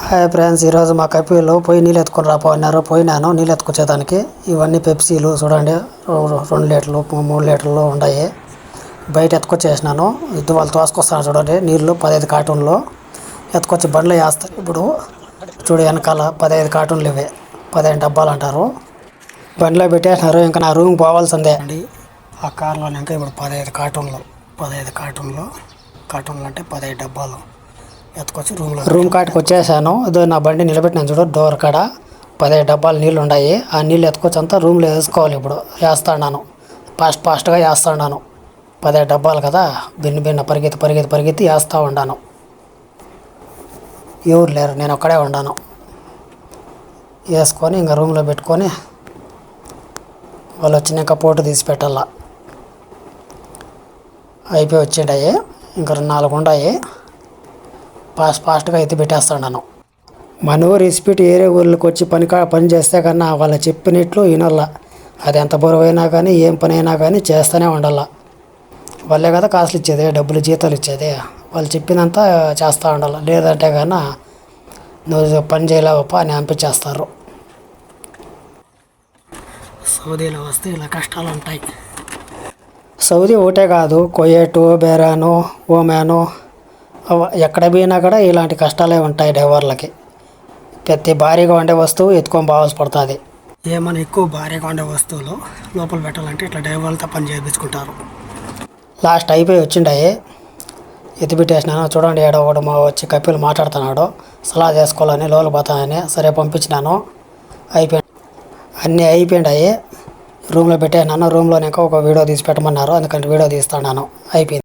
Hi friends ఈరోజు మా కపిలో పోయి నీళ్ళు ఎత్తుకుని రాపో అన్నారు. పోయినాను నీళ్ళు ఎత్తుకొచ్చేదానికి. ఇవన్నీ పెప్సీలు చూడండి రెండు లీటర్లు మూడు లీటర్లు ఉన్నాయి బయట ఎత్తుకొచ్చేసినాను. ఇద్దరు వాళ్ళు తోసుకొస్తాను చూడండి నీళ్ళు పదహైదు కార్టూన్లు. ఎత్తుకొచ్చి బండ్లు వేస్తారు. ఇప్పుడు చూడు వెనకాల పదహైదు కార్టూన్లు ఇవే. పదిహేను డబ్బాలు అంటారు. బండిలో పెట్టేసినారు ఇంకా నా రూమ్ పోవాల్సిందే. అండి ఆ కార్లో ఇంకా ఇప్పుడు పదహైదు కార్టూన్లు పదహైదు కార్టూన్లు. కార్టూన్లు అంటే పదహైదు డబ్బాలు. ఎత్తుకొచ్చి రూమ్లో రూమ్ కాటికి వచ్చేసాను. అదో నా బండి నిలబెట్టిన చూడు డోర్ కాడ. పదిహేను డబ్బాలు నీళ్ళు ఉన్నాయి ఆ నీళ్ళు ఎత్తుకొచ్చి అంతా రూమ్లో వేసుకోవాలి ఇప్పుడు. వేస్తాను ఫాస్ట్ ఫాస్ట్గా వేస్తాను పదిహేడు డబ్బాలు కదా భిన్న భిన్న పరిగెత్తి పరిగెత్తి పరిగెత్తి వేస్తూ ఉండాను. ఎవరు లేరు నేను ఒక్కడే ఉండాను. వేసుకొని ఇంకా రూమ్లో పెట్టుకొని వాళ్ళు వచ్చినాక పోటు తీసి పెట్టాలా. అయిపోయి వచ్చిండయి. ఇంకా నాలుగు ఉన్నాయి ఫాస్ట్ ఫాస్ట్గా అయితే పెట్టేస్తాను మన ఊరు ఇస్పీట్ ఏరే ఊళ్ళకి వచ్చి పని పని చేస్తే కన్నా వాళ్ళు చెప్పినట్లు వినాల అది ఎంత బరువైనా కానీ ఏం పని అయినా కానీ చేస్తూనే ఉండాలా వాళ్ళే కదా కాసులు ఇచ్చేది డబ్బులు జీతాలు ఇచ్చేది. వాళ్ళు చెప్పినంత చేస్తూ ఉండాలి లేదంటే కన్నా నువ్వు పని చేయలేవప్ప అని పంపించేస్తారు సౌదీలో వస్తే ఇలా కష్టాలు ఉంటాయి. సౌదీ ఒకటే కాదు కొయ్యేటు బేరాను ఓమాను ఎక్కడ పోయినా కూడా ఇలాంటి కష్టాలే ఉంటాయి డ్రైవర్లకి. ప్రతి భారీగా ఉండే వస్తువు ఎత్తుకొని పోవాల్సి పడుతుంది. ఏమైనా ఎక్కువ భారీగా ఉండే వస్తువులు లోపల పెట్టాలంటే ఇట్లా డ్రైవర్లతో పని చేయించుకుంటారు. లాస్ట్ అయిపోయి వచ్చిండాయి. ఎత్తిపెట్టేసినాను. చూడండి ఏడో ఒకడు మా వచ్చి కపిల్ మాట్లాడుతున్నాడు. సలహా చేసుకోవాలని లోలు పోతానని. సరే పంపించినాను. అయిపోయి అన్నీ అయిపోయినాయి రూమ్లో పెట్టేసినాను. రూమ్లో ఇంకా ఒక వీడియో తీసి పెట్టమన్నారు. అందుకని వీడియో తీస్తాను అయిపోయింది.